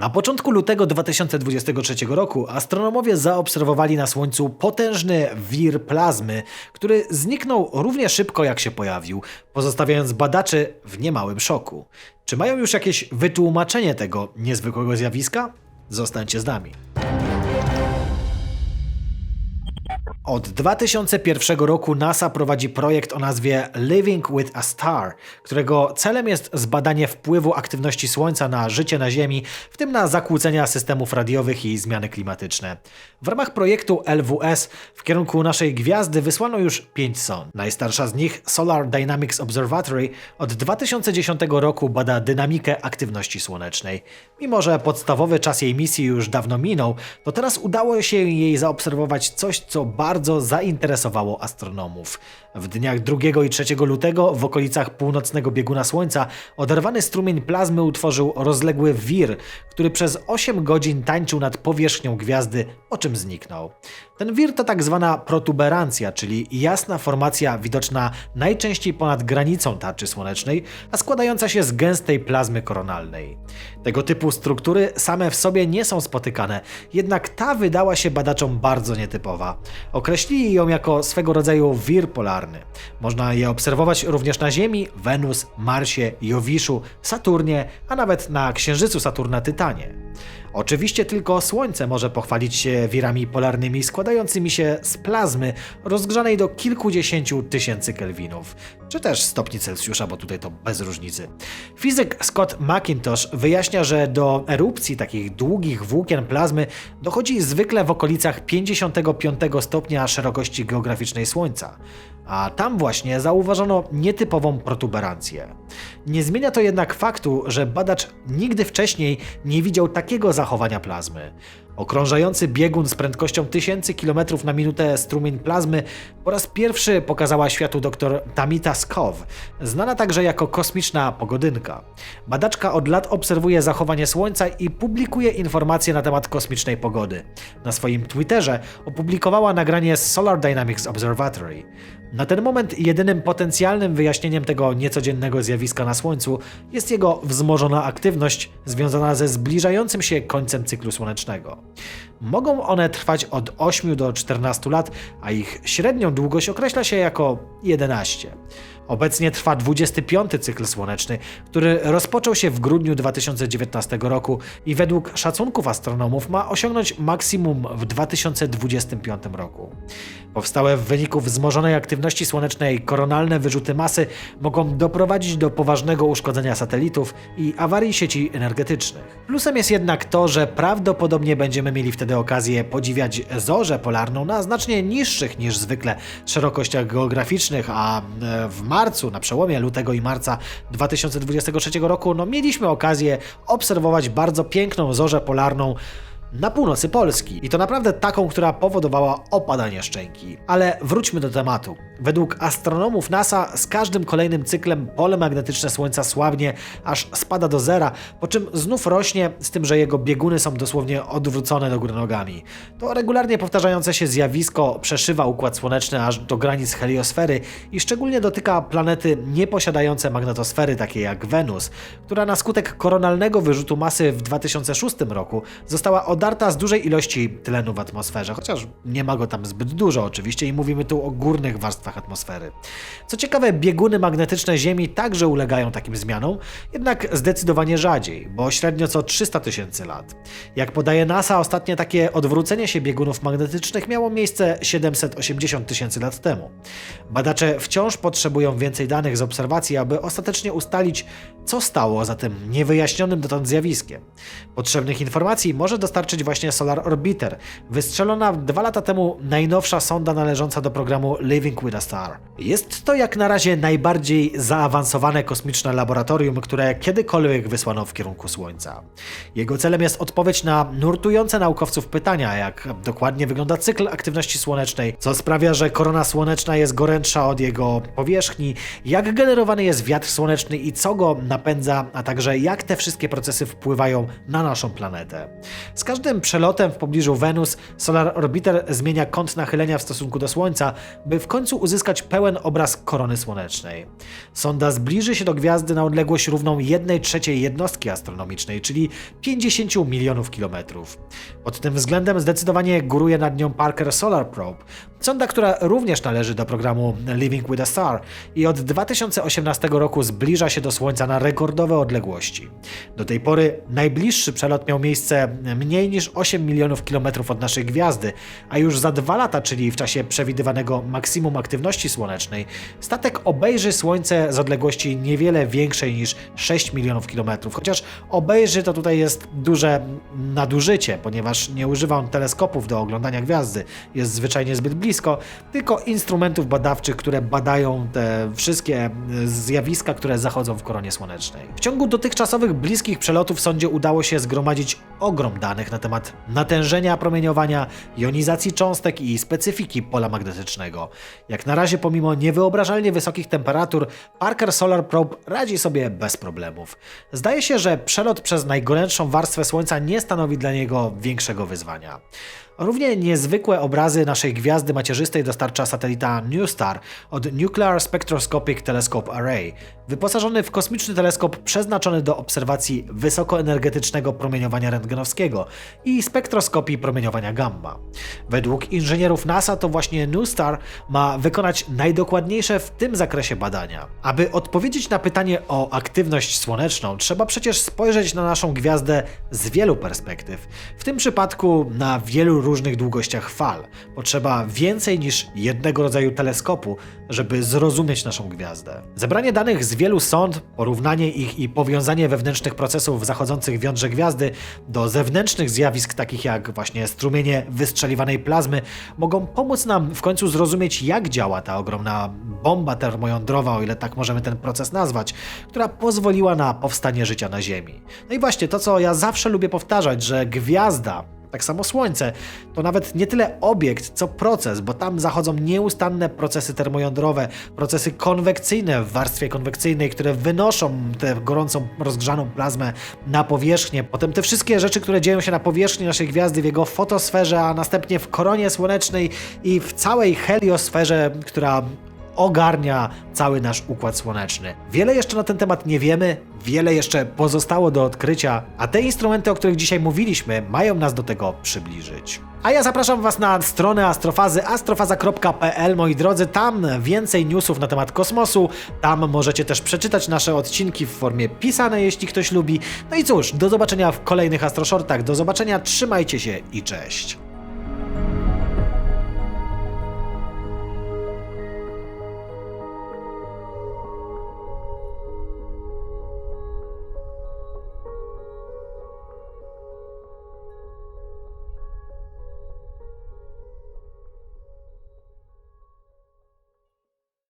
Na początku lutego 2023 roku astronomowie zaobserwowali na Słońcu potężny wir plazmy, który zniknął równie szybko jak się pojawił, pozostawiając badaczy w niemałym szoku. Czy mają już jakieś wytłumaczenie tego niezwykłego zjawiska? Zostańcie z nami. Od 2001 roku NASA prowadzi projekt o nazwie Living with a Star, którego celem jest zbadanie wpływu aktywności Słońca na życie na Ziemi, w tym na zakłócenia systemów radiowych i zmiany klimatyczne. W ramach projektu LWS w kierunku naszej gwiazdy wysłano już pięć sond. Najstarsza z nich, Solar Dynamics Observatory, od 2010 roku bada dynamikę aktywności słonecznej. Mimo, że podstawowy czas jej misji już dawno minął, to teraz udało się jej zaobserwować coś, co bardzo zainteresowało astronomów. W dniach 2 i 3 lutego w okolicach północnego bieguna Słońca oderwany strumień plazmy utworzył rozległy wir, który przez 8 godzin tańczył nad powierzchnią gwiazdy, po czym zniknął. Ten wir to tak zwana protuberancja, czyli jasna formacja widoczna najczęściej ponad granicą tarczy słonecznej, a składająca się z gęstej plazmy koronalnej. Tego typu struktury same w sobie nie są spotykane, jednak ta wydała się badaczom bardzo nietypowa. Określili ją jako swego rodzaju wir polarny. Można je obserwować również na Ziemi, Wenus, Marsie, Jowiszu, Saturnie, a nawet na Księżycu Saturna Tytanie. Oczywiście tylko Słońce może pochwalić się wirami polarnymi składającymi się z plazmy rozgrzanej do kilkudziesięciu tysięcy kelwinów, czy też stopni Celsjusza, bo tutaj to bez różnicy. Fizyk Scott McIntosh wyjaśnia, że do erupcji takich długich włókien plazmy dochodzi zwykle w okolicach 55 stopnia szerokości geograficznej Słońca a tam właśnie zauważono nietypową protuberancję. Nie zmienia to jednak faktu, że badacz nigdy wcześniej nie widział takiego zachowania plazmy. Okrążający biegun z prędkością 1000 km na minutę strumień plazmy po raz pierwszy pokazała światu dr Tamita Skow, znana także jako kosmiczna pogodynka. Badaczka od lat obserwuje zachowanie Słońca i publikuje informacje na temat kosmicznej pogody. Na swoim Twitterze opublikowała nagranie z Solar Dynamics Observatory. Na ten moment jedynym potencjalnym wyjaśnieniem tego niecodziennego zjawiska na Słońcu jest jego wzmożona aktywność związana ze zbliżającym się końcem cyklu słonecznego. Mogą one trwać od 8 do 14 lat, a ich średnią długość określa się jako 11. Obecnie trwa 25 cykl słoneczny, który rozpoczął się w grudniu 2019 roku i według szacunków astronomów ma osiągnąć maksimum w 2025 roku. Powstałe w wyniku wzmożonej aktywności słonecznej koronalne wyrzuty masy mogą doprowadzić do poważnego uszkodzenia satelitów i awarii sieci energetycznych. Plusem jest jednak to, że prawdopodobnie będziemy mieli wtedy okazję podziwiać zorzę polarną na znacznie niższych niż zwykle szerokościach geograficznych, a e, w marcu, na przełomie lutego i marca 2023 roku, no mieliśmy okazję obserwować bardzo piękną zorzę polarną na północy Polski. I to naprawdę taką, która powodowała opadanie szczęki. Ale wróćmy do tematu. Według astronomów NASA z każdym kolejnym cyklem pole magnetyczne Słońca słabnie, aż spada do zera, po czym znów rośnie, z tym, że jego bieguny są dosłownie odwrócone do góry nogami. To regularnie powtarzające się zjawisko przeszywa układ słoneczny aż do granic heliosfery i szczególnie dotyka planety nieposiadające magnetosfery, takie jak Wenus, która na skutek koronalnego wyrzutu masy w 2006 roku została od odarta z dużej ilości tlenu w atmosferze, chociaż nie ma go tam zbyt dużo oczywiście i mówimy tu o górnych warstwach atmosfery. Co ciekawe, bieguny magnetyczne Ziemi także ulegają takim zmianom, jednak zdecydowanie rzadziej, bo średnio co 300 tysięcy lat. Jak podaje NASA, ostatnie takie odwrócenie się biegunów magnetycznych miało miejsce 780 tysięcy lat temu. Badacze wciąż potrzebują więcej danych z obserwacji, aby ostatecznie ustalić, co stało za tym niewyjaśnionym dotąd zjawiskiem. Potrzebnych informacji może dostarczyć właśnie Solar Orbiter, wystrzelona dwa lata temu najnowsza sonda należąca do programu Living with a Star. Jest to jak na razie najbardziej zaawansowane kosmiczne laboratorium, które kiedykolwiek wysłano w kierunku Słońca. Jego celem jest odpowiedź na nurtujące naukowców pytania, jak dokładnie wygląda cykl aktywności słonecznej, co sprawia, że korona słoneczna jest gorętsza od jego powierzchni, jak generowany jest wiatr słoneczny i co go napędza, a także jak te wszystkie procesy wpływają na naszą planetę. Z każdym przelotem w pobliżu Wenus Solar Orbiter zmienia kąt nachylenia w stosunku do Słońca, by w końcu uzyskać pełen obraz korony słonecznej. Sonda zbliży się do gwiazdy na odległość równą 1 trzeciej jednostki astronomicznej, czyli 50 milionów kilometrów. Pod tym względem zdecydowanie góruje nad nią Parker Solar Probe, sonda, która również należy do programu Living with a Star i od 2018 roku zbliża się do Słońca na rekordowe odległości. Do tej pory najbliższy przelot miał miejsce niż 8 milionów kilometrów od naszej gwiazdy, a już za dwa lata, czyli w czasie przewidywanego maksimum aktywności słonecznej, statek obejrzy Słońce z odległości niewiele większej niż 6 milionów kilometrów. Chociaż obejrzy to tutaj jest duże nadużycie, ponieważ nie używa on teleskopów do oglądania gwiazdy, jest zwyczajnie zbyt blisko, tylko instrumentów badawczych, które badają te wszystkie zjawiska, które zachodzą w koronie słonecznej. W ciągu dotychczasowych bliskich przelotów sondzie udało się zgromadzić ogrom danych na temat natężenia promieniowania, jonizacji cząstek i specyfiki pola magnetycznego. Jak na razie, pomimo niewyobrażalnie wysokich temperatur, Parker Solar Probe radzi sobie bez problemów. Zdaje się, że przelot przez najgorętszą warstwę Słońca nie stanowi dla niego większego wyzwania. Równie niezwykłe obrazy naszej gwiazdy macierzystej dostarcza satelita NewStar od Nuclear Spectroscopic Telescope Array, wyposażony w kosmiczny teleskop przeznaczony do obserwacji wysokoenergetycznego promieniowania rentgenowskiego i spektroskopii promieniowania gamma. Według inżynierów NASA to właśnie NewStar ma wykonać najdokładniejsze w tym zakresie badania. Aby odpowiedzieć na pytanie o aktywność słoneczną, trzeba przecież spojrzeć na naszą gwiazdę z wielu perspektyw. W tym przypadku na wielu różnych długościach fal. Potrzeba więcej niż jednego rodzaju teleskopu, żeby zrozumieć naszą gwiazdę. Zebranie danych z wielu sond, porównanie ich i powiązanie wewnętrznych procesów zachodzących w jądrze gwiazdy do zewnętrznych zjawisk takich jak właśnie strumienie wystrzeliwanej plazmy mogą pomóc nam w końcu zrozumieć jak działa ta ogromna bomba termojądrowa, o ile tak możemy ten proces nazwać, która pozwoliła na powstanie życia na Ziemi. No i właśnie to, co ja zawsze lubię powtarzać, że gwiazda tak samo Słońce to nawet nie tyle obiekt, co proces, bo tam zachodzą nieustanne procesy termojądrowe, procesy konwekcyjne w warstwie konwekcyjnej, które wynoszą tę gorącą, rozgrzaną plazmę na powierzchnię. Potem te wszystkie rzeczy, które dzieją się na powierzchni naszej gwiazdy, w jego fotosferze, a następnie w koronie słonecznej i w całej heliosferze, która ogarnia cały nasz układ słoneczny. Wiele jeszcze na ten temat nie wiemy, wiele jeszcze pozostało do odkrycia, a te instrumenty, o których dzisiaj mówiliśmy, mają nas do tego przybliżyć. A ja zapraszam Was na stronę Astrofazy, astrofaza.pl, moi drodzy. Tam więcej newsów na temat kosmosu. Tam możecie też przeczytać nasze odcinki w formie pisanej, jeśli ktoś lubi. No i cóż, do zobaczenia w kolejnych Astroshortach. Do zobaczenia, trzymajcie się i cześć.